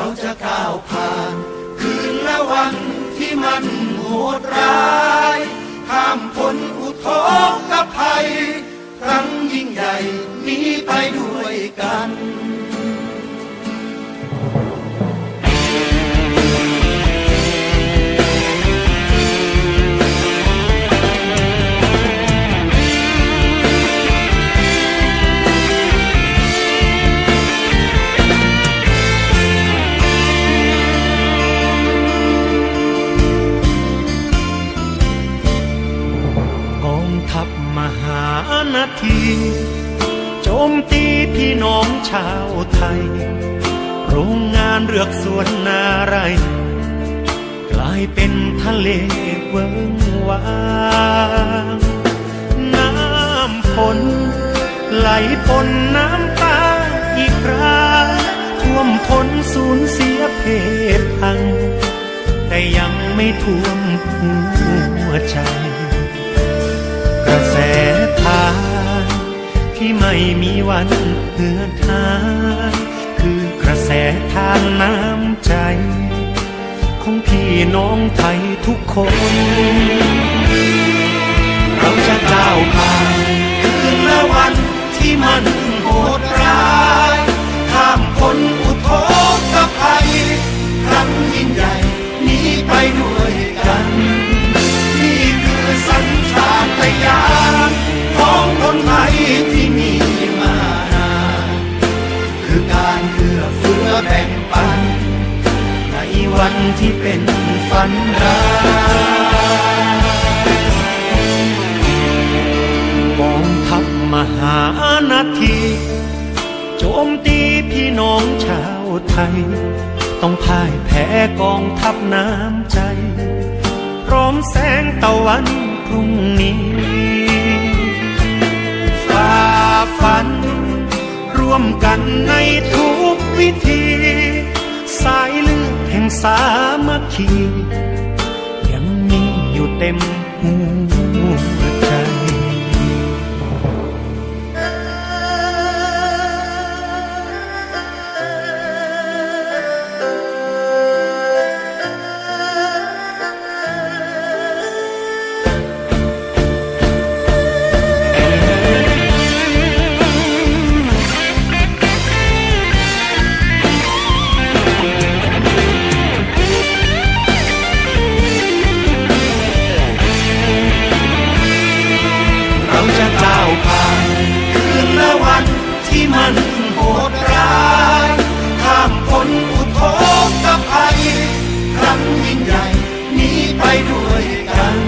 เราจะก้าวผ่าน คืนและวันที่มันโหดร้ายข้ามพ้นอุทกภัย ครั้งยิ่งใหญ่นี้ไปด้วยกัน ทับมหานาทีโจมตีพี่น้องชาวไทย โรงงานเรือกสวนนาไร กลายเป็นทะเลเวิงวางน้ำฝนไหลปนน้ำตาอีกคราท่วมพ้นสูญเสียเพศพัง แต่ยังไม่ท่วมหัวใจ วันเหือนหายคือกระแสทางน้ำใจ ของพี่น้องไทยทุกคน เราจะก้าวผ่านคืนและวันที่มันโหดร้าย วันที่เป็นฝันร้ายกองทัพมหานาที โจมตีพี่น้องชาวไทย ต้องพ่ายแพ้กองทัพน้ำใจ พร้อมแสงตะวันพรุ่งนี้ฝ่าฝัน ร่วมกันในทุกวิธี สามัคคี ยังมีอยู่เต็มหัว นั้นโหดร้ายข้ามพ้นอุทกภัยครั้งยิ่งใหญ่นี้ไปด้วยกัน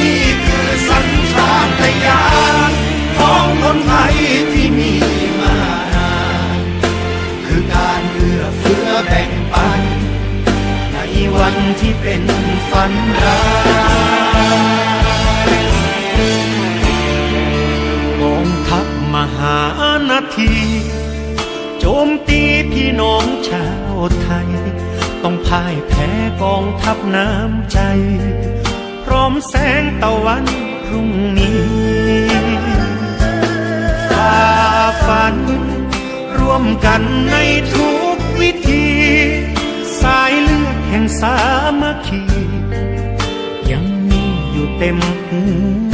นี่คือสัญชาตญาณของคนไทยที่มีมานานคือการเอื้อเฟื้อแบ่งปัน ในวันที่เป็นฝันร้าย ทีโจมตีพี่น้องชาวไทย ต้องพ่ายแพ้กองทัพน้ำใจ พร้อมแสงตะวันพรุ่งนี้ฝ่าฝัน ร่วมกันในทุกวิธี สายเลือดแห่งสามัคคี ยังมีอยู่เต็มหัว